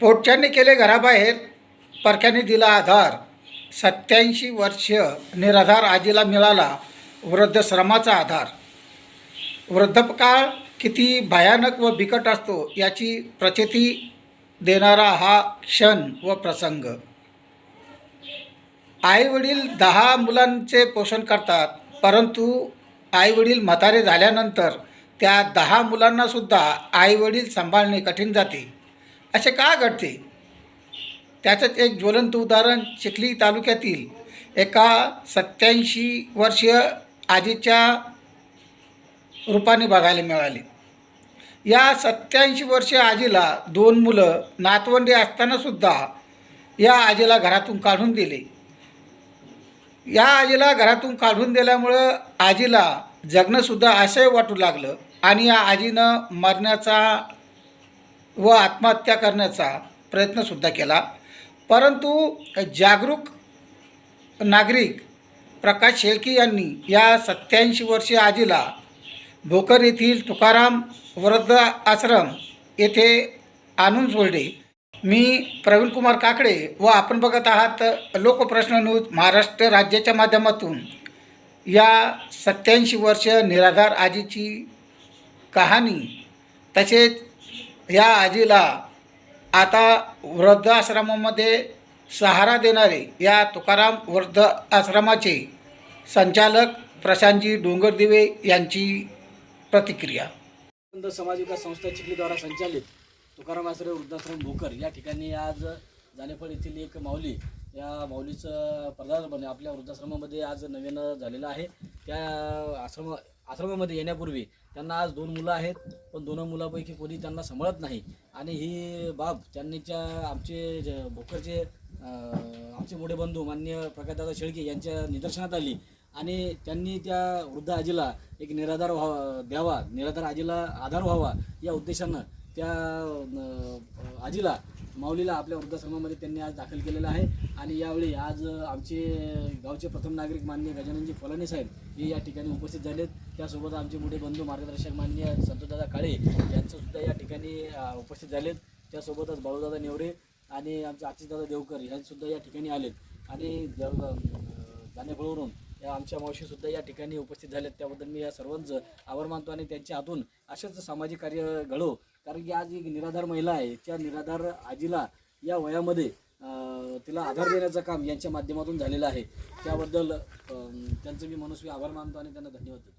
पोटच्यांनी केले घराबाहेर परक्याने दिला आधार. सत्याऐंशी वर्ष निराधार आजीला मिळाला वृद्धश्रमाचा आधार. वृद्धकाळ किती भयानक व बिकट असतो याची प्रचिती देणारा हा क्षण व प्रसंग. आईवडील दहा मुलांचे पोषण करतात परंतु आईवडील म्हातारे झाल्यानंतर त्या दहा मुलांनासुद्धा आईवडील सांभाळणे कठीण जाते. असे का घडते? त्याचंच एक ज्वलंत उदाहरण चिखली तालुक्यातील एका सत्याऐंशी वर्षीय आजीच्या रूपाने बघायला मिळाले. या सत्याऐंशी वर्षीय आजीला दोन मुलं नातवंडी असतानासुद्धा या आजीला घरातून काढून दिले. या आजीला घरातून काढून दिल्यामुळं आजीला जगणंसुद्धा असंही वाटू लागलं आणि या आजीनं मरण्याचा व आत्महत्या करण्याचा प्रयत्नसुद्धा केला. परंतु जागरूक नागरिक प्रकाश शेळके यांनी या सत्याऐंशी वर्षीय आजीला भोकर येथील तुकाराम वृद्ध आश्रम येथे आणून सोडले. मी प्रवीणकुमार काकडे व आपण बघत आहात लोकप्रश्न न्यूज महाराष्ट्र राज्याच्या माध्यमातून. या सत्याऐंशी वर्ष निराधार आजीची कहाणी तसेच या आजीला आता वृद्धाश्रमामध्ये सहारा देणारे या तुकाराम वृद्ध आश्रमाचे संचालक प्रशांतजी डोंगरदिवे यांची प्रतिक्रिया. समाज विकास संस्था चिखलीद्वारा संचालित तुकाराम आश्रय वृद्धाश्रम भोकर या ठिकाणी आज जानेफळ येथील एक माऊली या माऊलीचं पदार्पण आपल्या वृद्धाश्रमामध्ये आज नवीन झालेलं आहे. त्या आश्रम आश्रमामध्ये येण्यापूर्वी त्यांना आज दोन मुलं आहेत पण दोन मुलापैकी कोणी त्यांना सांभाळत नाही. आणि ही बाब त्यांनीच्या आमचे ज- भोकरचे आमचे मोठे बंधू मान्य प्रकाशदादा शेळके यांच्या निदर्शनात आली. आणि त्यांनी त्या वृद्ध आजीला एक निराधार व्हावा द्यावा निराधार आजीला आधार व्हावा या उद्देशानं त्या आजीला माऊलीला आपल्या वृद्धाश्रमामध्ये त्यांनी आज दाखल केलेलं आहे. आणि यावेळी आज आमचे गावचे प्रथम नागरिक मान्य गजाननजी फलाने साहेब हे या ठिकाणी उपस्थित झालेत. त्यासोबत आमचे मोठे बंधू मार्गदर्शक मान्य संतोषदादा काळे यांचंसुद्धा या ठिकाणी उपस्थित झालेत. त्यासोबतच बाळूदादा नेवरे आणि आमचे आशिषदादा देवकर यांसुद्धा या ठिकाणी आलेत. आणि ज- या आमच्या मावशीसुद्धा या ठिकाणी उपस्थित झाल्यात. त्याबद्दल मी या सर्वांचं आभार मानतो आणि त्यांच्या हातून असेच सामाजिक कार्य घडो. कारण की आज एक निराधार महिला आहे. त्या निराधार आजीला या वयामध्ये तिला आधार देण्याचं काम यांच्या माध्यमातून झालेलं आहे. त्याबद्दल त्यांचं मी मनस्वी आभार मानतो आणि त्यांना धन्यवाद देतो.